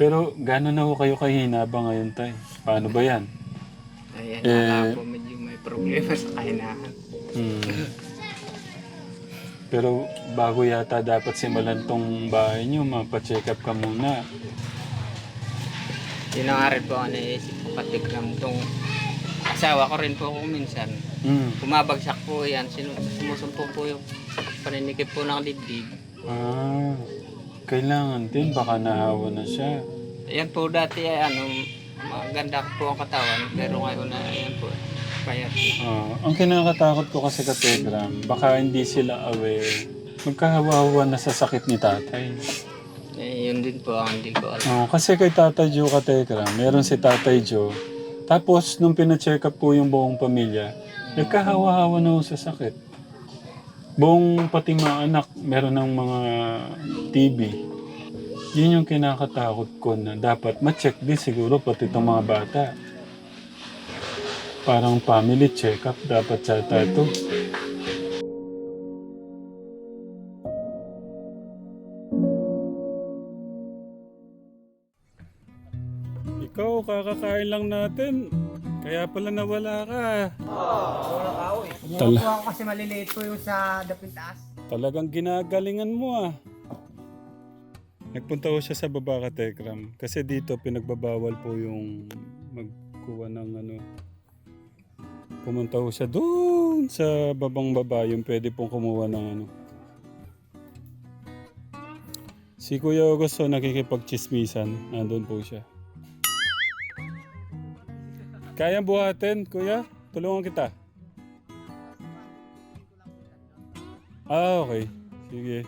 Pero gano'n na ho kayo kahina ba ngayon, tay? Paano ba yan? Ayan, Eh. eh, po medyo may problema sa kahinaan. Hmm. Pero bago yata dapat simulan tong bahay niyo, mapacheck up ka muna. Yun ang rin po ang naisip ko katikram tong asawa ko rin po kung minsan. Hmm. Bumabagsak po yan, sinu- sumusumpong po yung paninikip po ng dibdib. Ah, kailangan din, baka nahawa na siya. Ayan po dati ay ano, maganda po ang katawan, pero ngayon na ayan po, payat. Ah, ang kinakatakot ko kasi ka Telegram, baka hindi sila aware. Magkahawa-hawa na sa sakit ni tatay. Eh, yun din po ang hindi ko alam. Oh, kasi kay Tatay Joe ka Telegram, meron si Tatay Joe. Tapos, nung pina-check up po yung buong pamilya, nagkahawa-hawa na ho sa sakit. Buong pati mga anak, meron ng mga TB. Yun yung kinakatakot ko na dapat ma-check din siguro pati itong mga bata. Parang family check-up dapat sa ito. Ikaw, kakakain lang natin. Kaya pala nawala ka. Wala ka eh. Tala- ako kasi maliliit po yung sa dapintaas. Talagang ginagalingan mo ah. Nagpunta ko siya sa baba ka, Tekram. Kasi dito pinagbabawal po yung magkuha ng ano. Pumunta ko siya doon sa babang baba yung pwede pong kumuha ng ano. Si Kuya Augusto nakikipagchismisan. Nandun po siya. Kaya buhatin, Kuya? Tulungan kita. Ah, okay. Sige.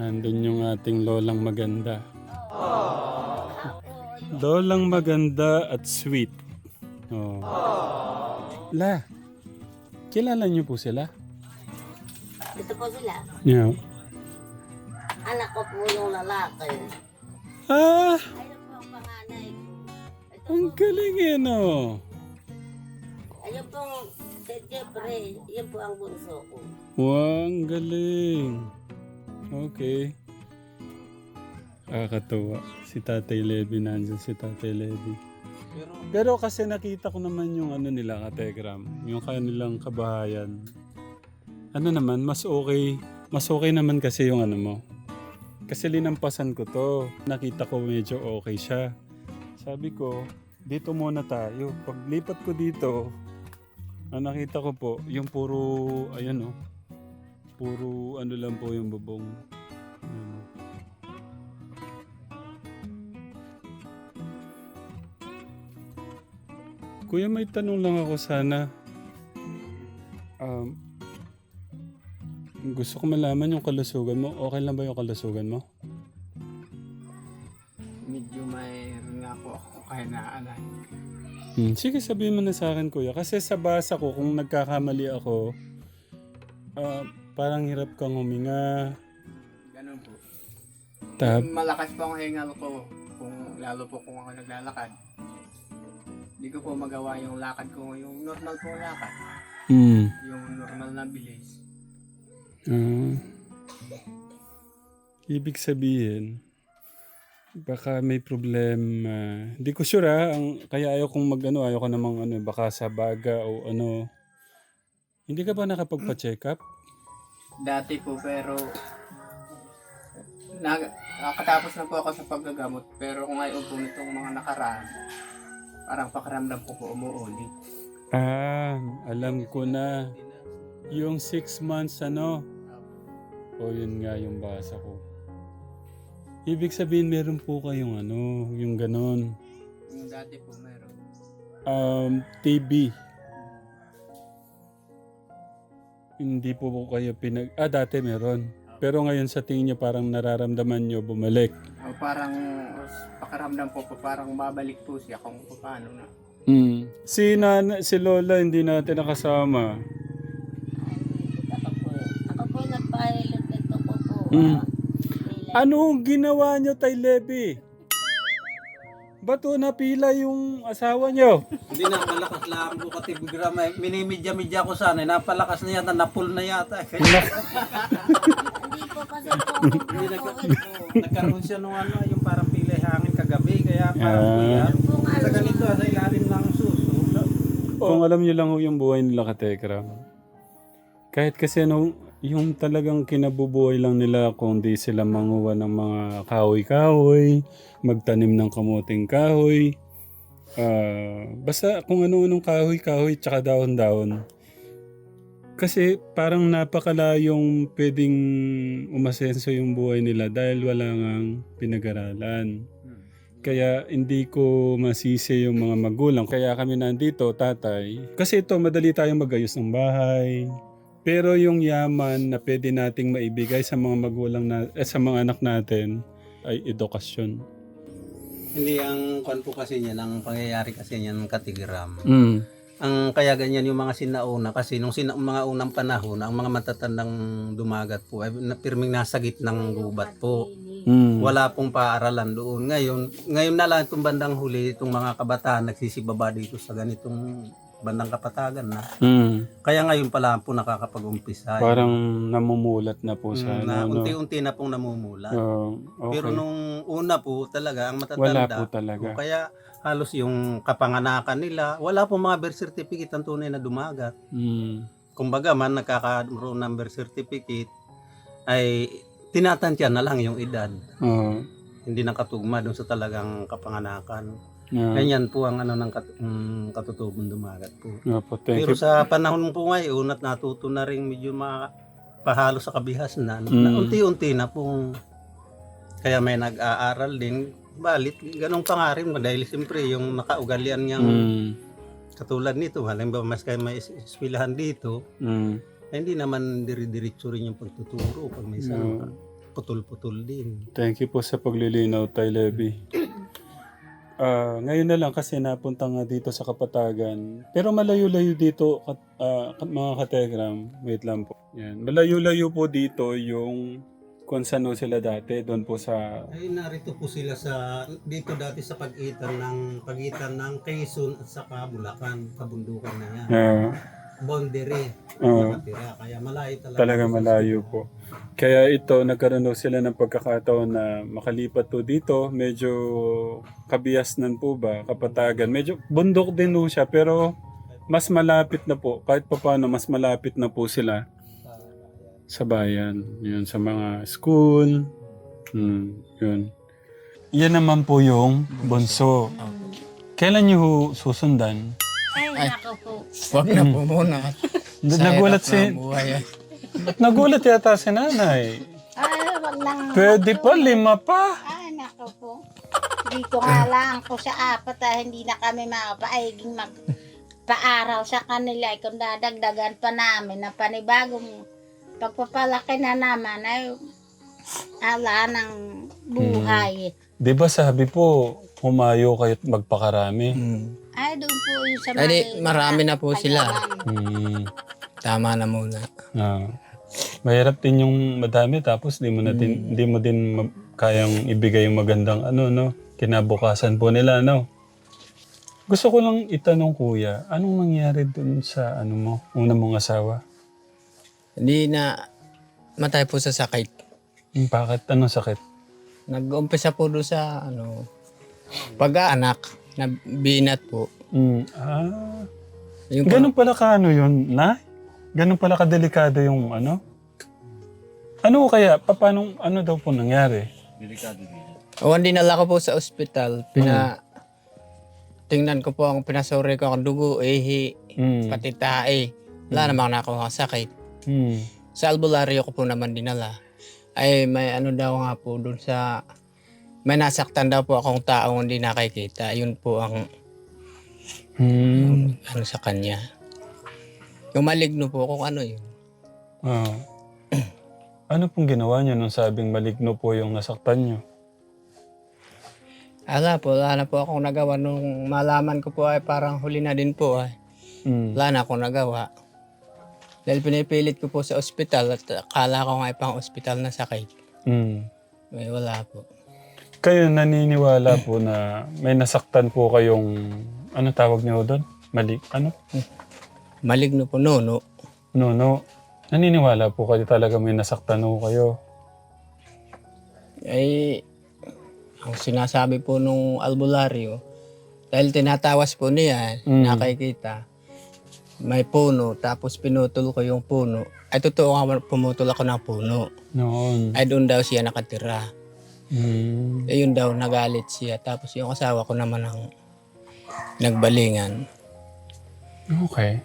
Nandun yung ating lolang maganda. Lolang maganda at sweet. Oh. La, kilala niyo po sila? Ito po sila. Yeah. Anak ko po yung lalaki. Ah, ang galing eh, no? ayun pong si Jeffrey. Yun po ang bunso ko. Wow, ang galing. Okay. Nakakatuwa. Si Tatay Levi, nandyan si Tatay Levi. Pero kasi nakita ko naman yung ano nila, kategram, yung kanilang kabahayan. Ano naman, mas okay, mas okay naman kasi yung ano mo. Kasi linampasan ko to. Nakita ko medyo okay siya. Sabi ko, dito muna tayo. Paglipat ko dito, ang nakita ko po, yung puro, ayan oh, puro ano lang po yung bubong. Kuya, may tanong lang ako sana. Um, gusto ko malaman yung kalusugan mo. Okay lang ba yung kalusugan mo? Kahinaan. Hmm. Sige, sabihin mo na sa akin, kuya. Kasi sa basa ko, kung nagkakamali ako, ah, parang hirap kang huminga. Ganun po. Tap. Malakas po ang hingal ko, kung lalo po kung ako naglalakad. Hindi ko po magawa yung lakad ko, yung normal po lakad. Hmm. Yung normal na bilis. Ah. ibig sabihin, baka may problema. Hindi ko sure ha. Ang, kaya ayaw kong mag ano, ayaw ko namang ano, baka sa baga o ano. Hindi ka ba nakapagpa-check up? Dati po pero nag, nakatapos na po ako sa paggagamot pero kung ngayon po nitong mga nakaraan parang pakiramdam ko po umuulit. Ah, alam ko na. Yung six months ano. O yun nga yung basa ko. Ibig sabihin meron po kayong ano, yung ganon. Yung dati po meron. Um, TB. Hindi po po kayo pinag... Ah, dati meron. Pero ngayon sa tingin niyo parang nararamdaman niyo bumalik. O parang pakiramdam po po parang babalik po siya kung paano na. Mm. Si, nana, si Lola hindi natin nakasama. Ako po. Ako po nagpahilot nito po po. Mm. Ah. Anong ginawa niyo, Tay Levi? Ba't to napila yung asawa niyo? Hindi na, malakas lang po kasi bigla may minimidya-midya ko sana. eh. Napalakas na yata, napul na yata. Hindi po kasi po Hindi nagkaroon siya nung ano, yung parang pilay hangin kagabi. Kaya parang Ah. Kung Sa ganito, sa ilalim ng suso. Kung alam niyo lang ho yung buhay nila katekram. Kahit kasi ano, yung talagang kinabubuhay lang nila kung di sila manguha ng mga kahoy-kahoy, magtanim ng kamuting kahoy. Ah, basta kung ano-anong kahoy-kahoy tsaka dahon-dahon. Kasi parang napakalayong pwedeng umasenso yung buhay nila dahil wala ngang pinag-aralan. Kaya hindi ko masisi yung mga magulang. Kaya kami nandito, tatay. Kasi ito, madali tayong magayos ng bahay. Pero yung yaman na pwede nating maibigay sa mga magulang na, eh, sa mga anak natin ay edukasyon. Hindi ang kwan po kasi niyan, ang pangyayari kasi niyan ng katigram. Mm. Ang kaya ganyan yung mga sinauna kasi nung sina, mga unang panahon, ang mga matatandang dumagat po ay na, pirming nasa gitnang gubat po. Mm. Wala pong paaralan doon. Ngayon, ngayon na lang itong bandang huli, itong mga kabataan nagsisibaba dito sa ganitong bandang kapatagan na. Mm. Kaya ngayon pala po nakakapag-umpisa. Parang namumulat na po sa Mm, na ano. no? unti-unti na pong namumula. Oh, okay. Pero nung una po talaga, ang Wala matatanda, po talaga. o kaya halos yung kapanganakan nila, wala pong mga birth certificate ang tunay na dumagat. Mm. Kumbaga man nagkakaroon ng birth certificate, ay tinatantya na lang yung edad. Oh. Hindi nakatugma doon sa talagang kapanganakan. Yeah. Ganyan po ang ano ng kat- mm, katutubong dumagat po. Yeah, po, thank Pero you. sa panahon po ngayon at natuto na rin medyo pahalo sa kabihas na, na Mm. unti-unti na pong kaya may nag-aaral din. Balit, ganun pa nga rin. Dahil siyempre yung nakaugalian niyang Mm. katulad nito, halimbawa mas kayo may eskwelahan dito, Mm. ay hindi naman diri-diretso rin yung pagtuturo pag may Yeah. isang putol-putol din. Thank you po sa paglilinaw, Tay Levy. Ah, ngayon na lang kasi napunta nga dito sa Kapatagan. Pero malayo-layo dito, kat, kat- mga kategram. Wait lang po. Yan. Malayo-layo po dito yung kung saan sila dati. Doon po sa... Ay narito po sila sa dito dati sa pagitan ng pagitan ng Quezon at saka Bulacan, kabundukan na yan. ah, Boundary nakatira. Kaya malayo talaga. talaga po malayo po. Kaya ito, nagkaroon sila ng pagkakataon na makalipat po dito. Medyo kabiasnan po ba, kapatagan. Medyo bundok din ho siya, pero mas malapit na po. Kahit pa paano, mas malapit na po sila sa bayan. Yun, sa mga school. Hmm, yun. Yan naman po yung bunso. Kailan niyo ho susundan? Ay, nako po. Huwag na po muna. Sa Nagulat hirap si... ng buhay. Nagulat yata si nanay. Ay, wag nang... Pwede pa, lima pa. Ay, nako po. Dito nga lang po sa apat ah, hindi na kami makapaiging mag paaral sa kanila. Eh, Kung dadagdagan pa namin na panibagong pagpapalaki na naman ay ala ng buhay. Di ba sabi po, humayo kayo at magpakarami? Hmm. Ay, doon po yung sa Ay, di, marami na po sila. Hmm. Tama na muna. Ah. Mahirap din yung madami tapos di mo na din, di mo din ma- kayang ibigay yung magandang ano no kinabukasan po nila no. Gusto ko lang itanong kuya, anong nangyari dun sa ano mo, una mong asawa? Hindi na matay po sa sakit. Hmm, Bakit? Anong sakit? Nag-umpisa po doon sa ano, pag-aanak na binat po. Hmm. Ah. Yung Ganun pala ka ano yun, na? Ganun pala kadelikado yung ano? Ano kaya? Pa- Paano, ano daw po nangyari? o hindi nala ko po sa ospital. Pina, tingnan ko po ang pinasuri ko ang dugo, ihi, Hmm. pati tae. Wala namang nakuha sakit. Hmm. Sa albularyo ko po naman dinala. Ay may ano daw nga po doon sa may nasaktan daw po akong taong hindi nakikita. Yun po ang Hmm. ano sa kanya. Yung maligno po kung ano yun. Ah. ano pong ginawa niyo nung sabing maligno po yung nasaktan niyo? Ala po, wala na po akong nagawa. Nung malaman ko po ay parang huli na din po ay. Hmm. Wala na akong nagawa. Dahil pinipilit ko po sa ospital at akala ko nga ay pang ospital na sakit. Hmm. May wala po. Kayo naniniwala po na may nasaktan po kayong, ano tawag niyo doon? Mali, ano? Maligno po, no, no. No, no. Naniniwala po kayo talaga may nasaktan po kayo. Ay, ang sinasabi po nung albularyo, dahil tinatawas po niya, Mm. nakikita, may puno, tapos pinutol ko yung puno. Ay, totoo nga, pumutol ako ng puno. Noon. Ay, doon daw siya nakatira. Mm. Eh, yun daw, nagalit siya. Tapos yung asawa ko naman ang nagbalingan. Okay.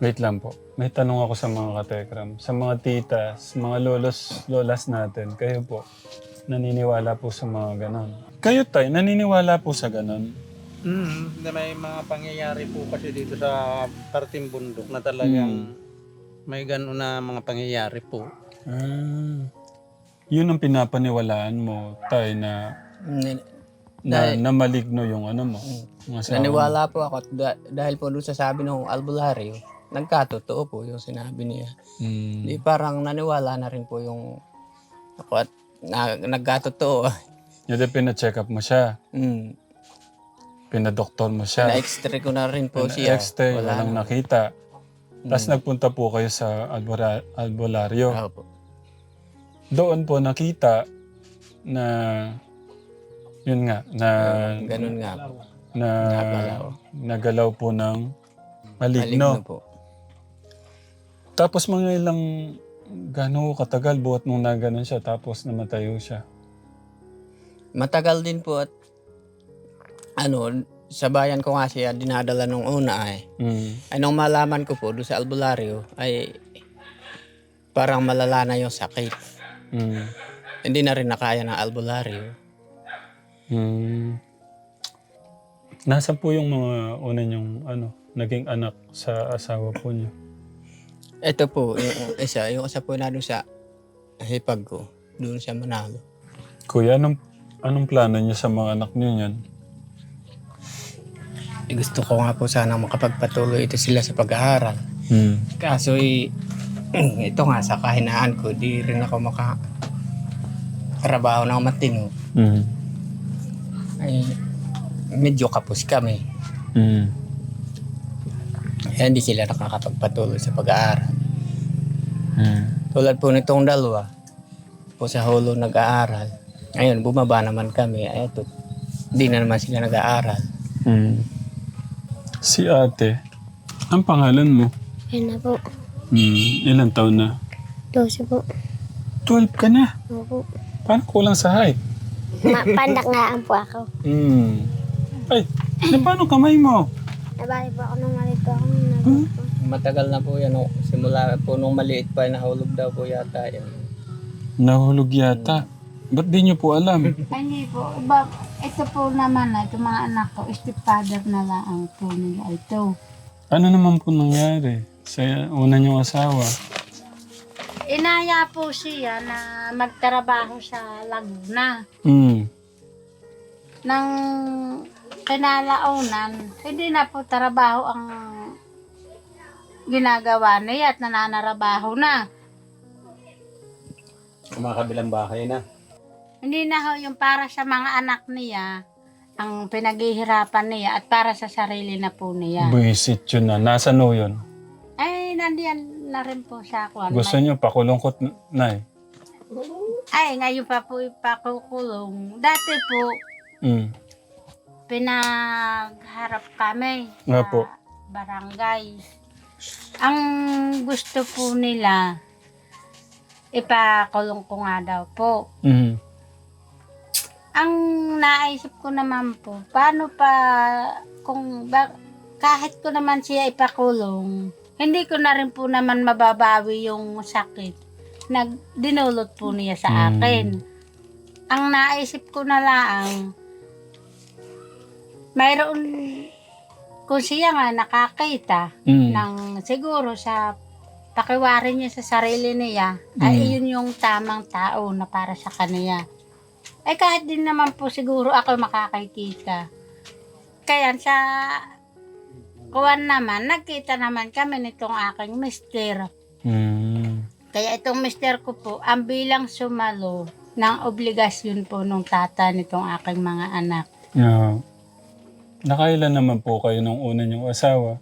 Wait lang po. May tanong ako sa mga katekram. Sa mga titas, mga lolos, lolas natin, kayo po, naniniwala po sa mga ganon. Kayo tay, naniniwala po sa ganon? Mm, may mga pangyayari po kasi dito sa parting bundok na talagang may gano'n na mga pangyayari po. Ah. Yun ang pinapaniwalaan mo, tay, na, na, Dahil- na maligno yung ano mo. yung asawa mo. Naniwala po ako at da- dahil po doon sa sabi ng albularyo, nagkatotoo po yung sinabi niya. Mm. Di parang naniwala na rin po yung ako at na, nagkatotoo. Yun pina-check up mo siya. mm. Pinadoktor mo siya. Na-extra ko na rin po siya. X-ray, Wala walang na. nakita. Tapos Mm. nagpunta po kayo sa albora, albularyo. Ako po. Doon po nakita na yun nga na Ganun nga po. na Nagalaw. nagalaw po ng Maligno maligno. po. Tapos mga ilang gano'ng katagal buhat nung naganon siya tapos namatayo siya. Matagal din po at ano, sa bayan ko nga siya dinadala nung una ay. Mm. Ay nung malaman ko po doon sa albularyo ay parang malala na yung sakit. Mm. Hindi na rin nakaya ng albularyo. Mm. Nasaan po yung mga una niyong ano, naging anak sa asawa po niyo? Ito po, yung isa, yung isa po na doon sa hipag ko, doon sa Manalo. Kuya, anong, anong plano niyo sa mga anak niyo yan? Eh, gusto ko nga po sana makapagpatuloy ito sila sa pag-aaral. Mm. Kaso eh, ito nga sa kahinaan ko, di rin ako maka trabaho ng matino. Mm. Ay, medyo kapos kami. Mm. Kaya hindi sila nakakapagpatuloy sa pag-aaral. Mm. Tulad po nitong dalawa, po sa hulo nag-aaral. Ngayon, bumaba naman kami. Ay, ito, di na naman sila nag-aaral. Mm. Si ate, ang pangalan mo? Yan na po. Mm. Ilan taon na? 12 po. 12 ka na. Opo. Paano kulang sa height? Ma pandakaan po ako. Mm. Ay, na paano kamay mo? Nabali po ako nung malito ako. Nabali po. Matagal na po yan. oh. Simula po nung maliit pa, nahulog daw po yata yan. Nahulog yata. Ba't di niyo po alam? Ay, Hindi po. Iba, ito po naman na, itong mga anak ko, stepfather na lang ang po nila ito. Ano naman po nangyari sa una niyong asawa? Inaya po siya na magtrabaho sa Laguna. Mm. Nang kinalaunan, hindi na po trabaho ang ginagawa niya at nananarabaho na. Kumakabilang bahay na. Hindi na ho yung para sa mga anak niya ang pinaghihirapan niya at para sa sarili na po niya. Buisit yun na. Nasa no yun? Ay, nandiyan na rin po siya. Kung ano Gusto niyo pakulungkot na eh. Ay, ngayon pa po ipakukulong. Dati po, Mm. pinagharap kami Nga sa po. barangay. Ang gusto po nila, ipakulong ko nga daw po. Mm. Ang naisip ko naman po, paano pa kung ba, kahit ko naman siya ipakulong, hindi ko na rin po naman mababawi yung sakit na dinulot po niya sa Mm. akin. Ang naisip ko na lang, mayroon, kung siya nga nakakita Mm. ng siguro sa pakiwarin niya sa sarili niya, ay Mm. yun yung tamang tao na para sa kanya. Ay kahit din naman po siguro ako makakikita. Kaya sa kuwan naman, nagkita naman kami nitong aking mister. Mm. Kaya itong mister ko po, ang bilang sumalo ng obligasyon po nung tata nitong aking mga anak. Yeah. Nakailan naman po kayo nung una niyong asawa?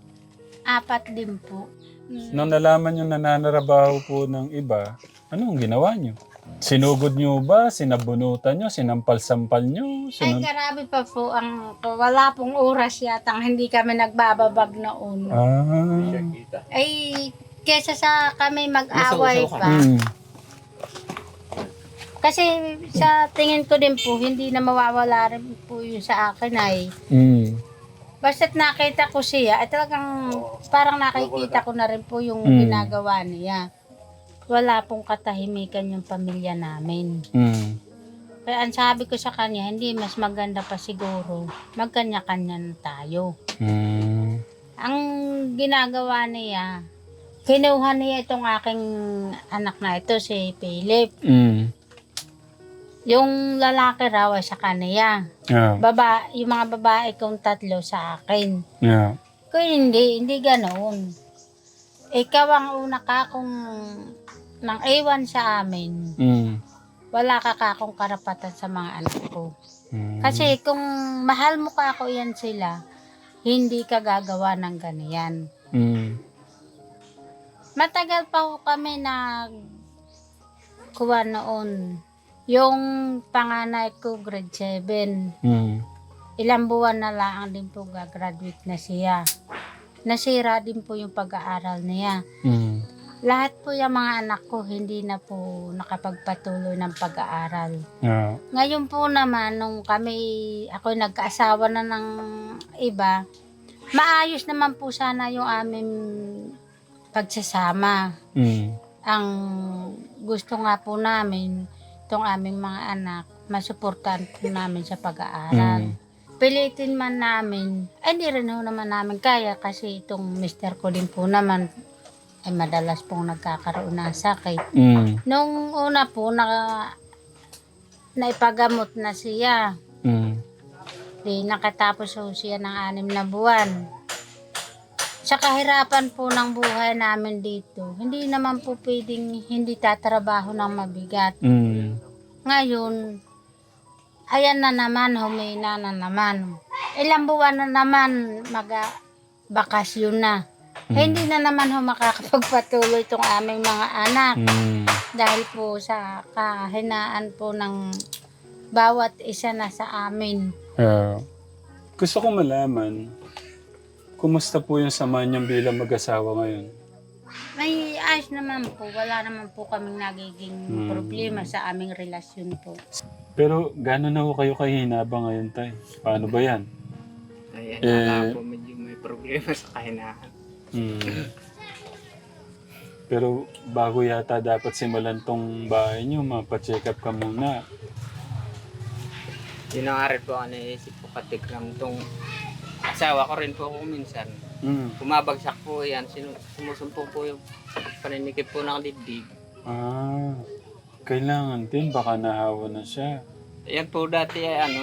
Apat din po. Nung nalaman niyo na nanarabaho po ng iba, anong ginawa niyo? Sinugod nyo ba? Sinabunutan nyo? Sinampal-sampal nyo? Ay, Sinun- grabe pa po ang wala pong oras yata hindi kami nagbababag noon. ah. Ay, kesa sa kami mag-away pa. Mm. Kasi sa tingin ko din po, hindi na mawawala rin po yun sa akin ay. Mm. Basta't nakita ko siya, ay talagang parang nakikita ko na rin po yung Mm. ginagawa niya. Wala pong katahimikan yung pamilya namin. Mm. Kaya ang sabi ko sa kanya, hindi mas maganda pa siguro. Magkanya-kanya na tayo. Mm. Ang ginagawa niya, kinuha niya itong aking anak na ito, si Philip. Mm. Yung lalaki raw ay sa kanya. Yeah. Baba, yung mga babae kong tatlo sa akin. Yeah. Kung hindi, hindi ganoon. Ikaw ang una ka kung nang iwan sa amin, Mm. wala ka ka akong karapatan sa mga anak ko. Mm. Kasi kung mahal mo ka ako yan sila, hindi ka gagawa ng ganyan. Mm. Matagal pa ho kami nag kuha noon. Yung panganay ko grade 7. Mm. Ilang buwan na lang din po gagraduate na siya. Nasira din po yung pag-aaral niya. Mm. Lahat po yung mga anak ko hindi na po nakapagpatuloy ng pag-aaral. Yeah. Ngayon po naman, nung kami, ako nagkaasawa na ng iba, maayos naman po sana yung aming pagsasama. Mm. Ang gusto nga po namin, itong aming mga anak, masuportahan po namin sa pag-aaral. Mm. Pilitin man namin, ay hindi rin ho naman namin kaya kasi itong mister ko din po naman, ay madalas pong nagkakaroon ng sakit. Mm. Nung una po, na, naipagamot na siya. Mm. Di nakatapos po siya ng anim na buwan. Sa kahirapan po ng buhay namin dito, hindi naman po pwedeng hindi tatrabaho ng mabigat. Mm. Ngayon, ayan na naman, humina na naman. Ilang buwan na naman, maga bakasyon Eh, Hindi na naman ho makakapagpatuloy itong aming mga anak. Mm. Dahil po sa kahinaan po ng bawat isa na sa amin. Yeah. Gusto ko malaman, kumusta po yung sama niyang bilang mag-asawa ngayon? May ayos naman po. Wala naman po kaming nagiging Hmm. problema sa aming relasyon po. Pero gano'n na ho kayo kahinaba ngayon, tay? Paano ba yan? Ay, Eh, ko medyo may problema sa kahinaan. Mm. Pero bago yata dapat simulan tong bahay niyo, mapacheck up ka muna. Yun ang aral po ang naisip ko katikram tong asawa ko rin po ako minsan. Mm. Bumabagsak po yan, sinu- sumusumpong po yung paninikip po ng dibdib. Ah, kailangan din, baka nahawa na siya. Ayan po dati ay ano,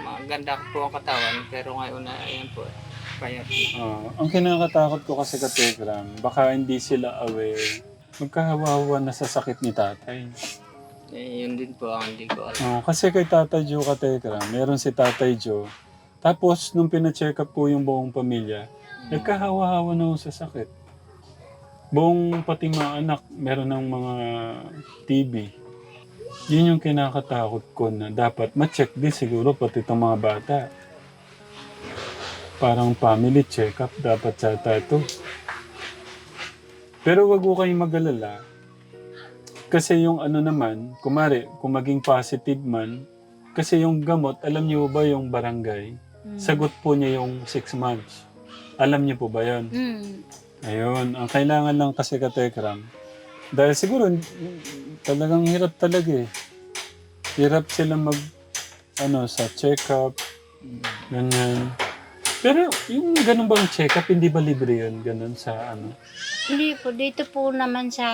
maganda po ang katawan, pero ngayon na ayan po, payat. Ah, ang kinakatakot ko kasi ka Telegram, baka hindi sila aware. Magkahawa-hawa na sa sakit ni tatay. Eh, yun din po ang hindi ko alam. Oh, kasi kay Tatay Joe ka Telegram, meron si Tatay Joe. Tapos, nung pina-check up po yung buong pamilya, nagkahawa-hawa na ho sa sakit. Buong pati mga anak, meron ng mga TB. Yun yung kinakatakot ko na dapat ma-check din siguro pati itong mga bata. Parang family check-up dapat sa ito. Pero wag ko kayong mag-alala. Kasi yung ano naman, kumari, kung maging positive man, kasi yung gamot, alam niyo ba yung barangay? Sagot po niya yung 6 months. Alam niyo po ba yun? Mm. Ayun, ang kailangan lang kasi ka Tekram. Dahil siguro, mm, talagang hirap talaga eh. Hirap sila mag, ano, sa check-up, ganyan. Pero yung ganun bang check-up, hindi ba libre yun? Ganun sa ano? Hindi po, dito po naman sa,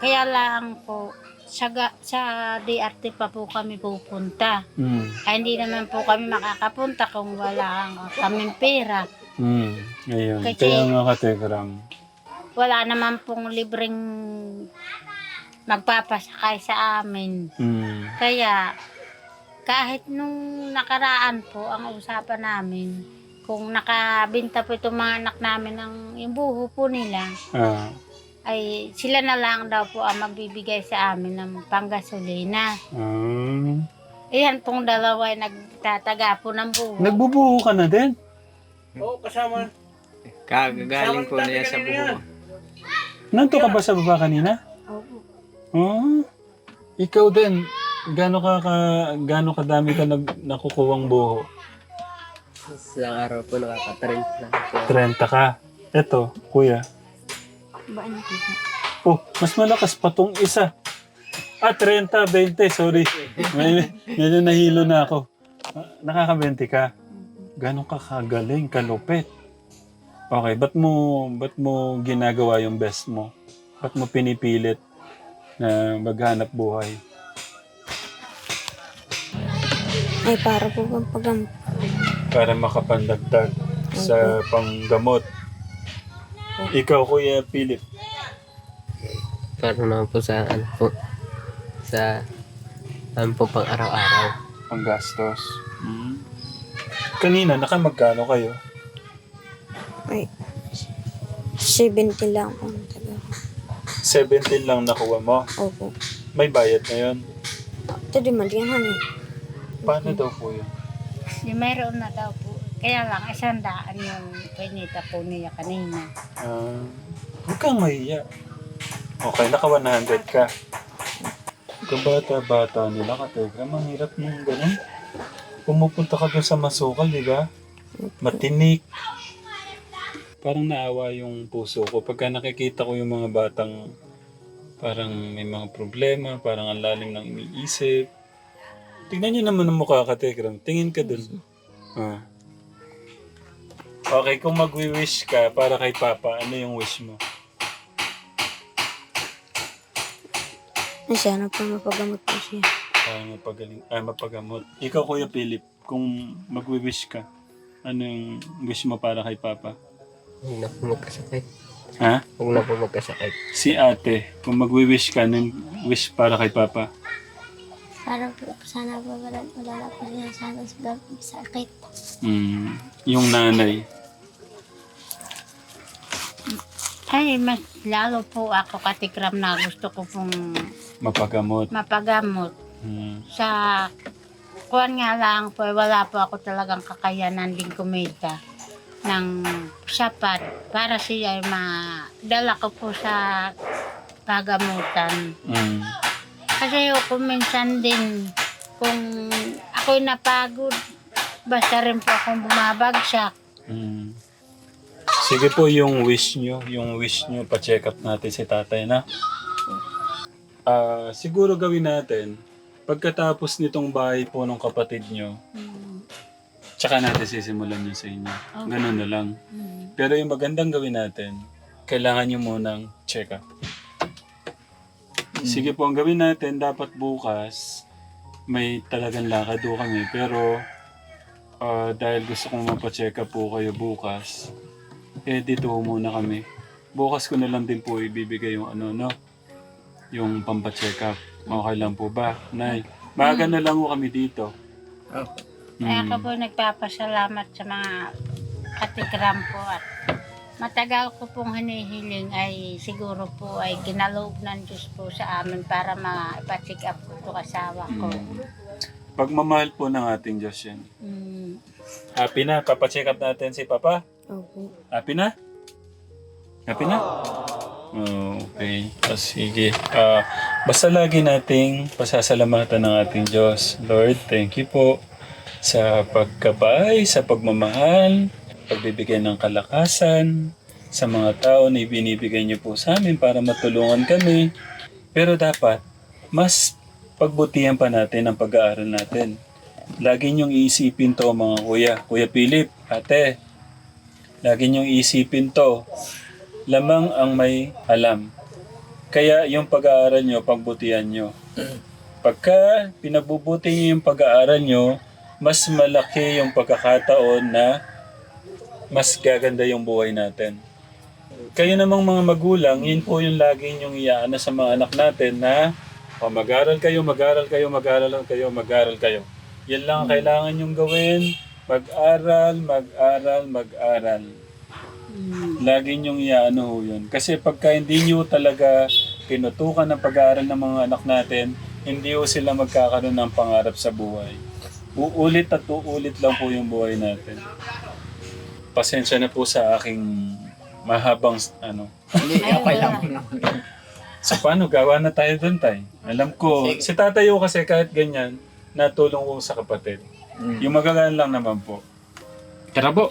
kaya lang po, sa, ga- sa DRT pa po kami pupunta. Mm. Ay, hindi naman po kami makakapunta kung wala ang kaming pera. Mm. Ayun. Kasi- Kaya nga ka Tekram. Wala naman pong libreng magpapasakay sa amin. Mm. Kaya, kahit nung nakaraan po, ang usapan namin, kung nakabinta po itong mga anak namin ng yung buho po nila, Ah. ay sila na lang daw po ang magbibigay sa amin ng panggasolina. Ah. Ayan pong dalawa ay nagtataga po ng buho. Nagbubuho ka na din? Kagagaling po niya sa buho. Nanto ka ba sa baba kanina? Opo. Oh. Ikaw din. Gano'n ka, ka gano'n kadami ka nag, nakukuwang buho? Sa araw po nakaka-trend lang po. 30 ka. Eto, kuya. Oh, mas malakas pa tong isa. Ah, 30, 20, sorry. May, medyo nahilo na ako. Ah, Nakaka-20 ka. Ganon ka kagaling, kalupit. Okay, ba't mo, ba't mo ginagawa yung best mo? Ba't mo pinipilit na maghanap buhay? Ay, para po bang pagam... Para makapandagdag sa panggamot. Ikaw, Kuya Philip. Para naman po sa ano po. Sa ano po pang araw-araw. Panggastos. Hmm. Kanina, nakamagkano kayo? Ay, 70 lang ang taga. 17 lang nakuha mo. Opo. May bayad na yun. Ito di man yan, honey. Paano daw po yun? Di mayroon na daw po. Kaya lang, isang daan yung pinita po niya kanina. Ah, huwag kang mahiya. Okay, naka 100 ka. Kabata-bata nila ka, Tegra. Mahirap mong ganun. Pumupunta ka doon sa masukal, di ba? Matinik. Parang naawa yung puso ko. Pagka nakikita ko yung mga batang parang may mga problema, parang ang lalim ng iniisip. Tingnan niyo naman ang mukha ka, Tegram. Tingin ka dun. Ah. Okay, kung magwi-wish ka para kay Papa, ano yung wish mo? Ay, sana po mapagamot po siya. Para mapagaling, ah, mapagamot. Ikaw, Kuya Philip, kung magwi-wish ka, ano yung wish mo para kay Papa? Huwag na po magkasakit. Ha? Huwag na po magkasakit. Si ate, kung magwi-wish ka, ano yung wish para kay Papa? Para po, sana po wala, wala na po siya sana sa sakit. Mm, yung nanay. Ay, mas lalo po ako katikram na gusto ko pong Mapagamot. mapagamot. Mm. Sa kuwan nga lang po, eh, wala po ako talagang kakayanan din kumita ng sapat para siya ay madala ko po sa pagamutan. Mm. Kasi kung minsan din, kung ako'y napagod, basta rin po akong bumabagsak. Mm. Sige po yung wish nyo, yung wish nyo, pa-check up natin si tatay na. Ah, siguro gawin natin, pagkatapos nitong bahay po ng kapatid nyo, Mm, tsaka natin sisimulan yun sa inyo. Ganun na lang. mm. Pero yung magandang gawin natin, kailangan nyo munang check up. Sige po, ang gawin natin, dapat bukas, may talagang lakad po kami. Pero, ah, dahil gusto kong mapacheck up po kayo bukas, eh dito muna kami. Bukas ko na lang din po ibibigay yung ano, no? Yung pampacheck up. Okay lang po ba, Nay? Maaga na lang ho kami dito. Oh. Kaya ako po nagpapasalamat sa mga katikram po at matagal ko pong hinihiling ay siguro po ay kinaloob ng Diyos po sa amin para ma-check up ko ito kasawa ko. Pagmamahal po ng ating Diyos yan. Mm. Happy na, papacheck up natin si Papa. Opo. Happy na? Happy na? Oh, okay. O, sige. Ah, basta lagi nating pasasalamatan ng ating Diyos. Lord, thank you po sa pagkabay, sa pagmamahal, pagbibigay ng kalakasan sa mga tao na ibinibigay niyo po sa amin para matulungan kami. Pero dapat, mas pagbutihan pa natin ang pag-aaral natin. Lagi niyong iisipin to mga kuya. Kuya Philip, ate, Lagi niyong isipin to. Lamang ang may alam. Kaya yung pag-aaral nyo, pagbutihan nyo. Pagka pinagbubuti niyo yung pag-aaral nyo, mas malaki yung pagkakataon na mas gaganda yung buhay natin. Kayo namang mga magulang, yun po yung lagi nyong iyaana sa mga anak natin na o mag-aral kayo, mag-aral kayo, mag-aral kayo, mag-aral kayo. Yan lang ang kailangan nyong gawin. Mag-aral, mag-aral, mag-aral. Lagi niyong iaano ho yun. Kasi pagka hindi niyo talaga tinutukan ng pag-aaral ng mga anak natin, hindi ho sila magkakaroon ng pangarap sa buhay. Uulit at uulit lang po yung buhay natin. Pasensya na po sa aking mahabang ano. Hindi, okay lang. So paano, gawa na tayo doon tay. Alam ko, si tatayo kasi kahit ganyan, natulong ko sa kapatid. Mm. Yung magagaan lang naman po. Tara po.